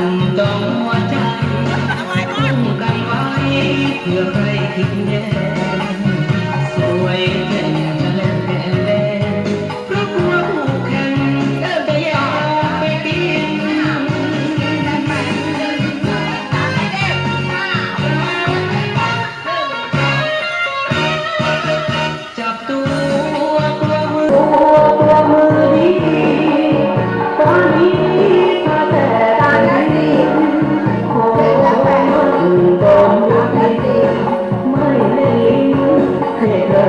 จำจองหัวใจต้องกันไว้เพื่อใครคิดแย่สวย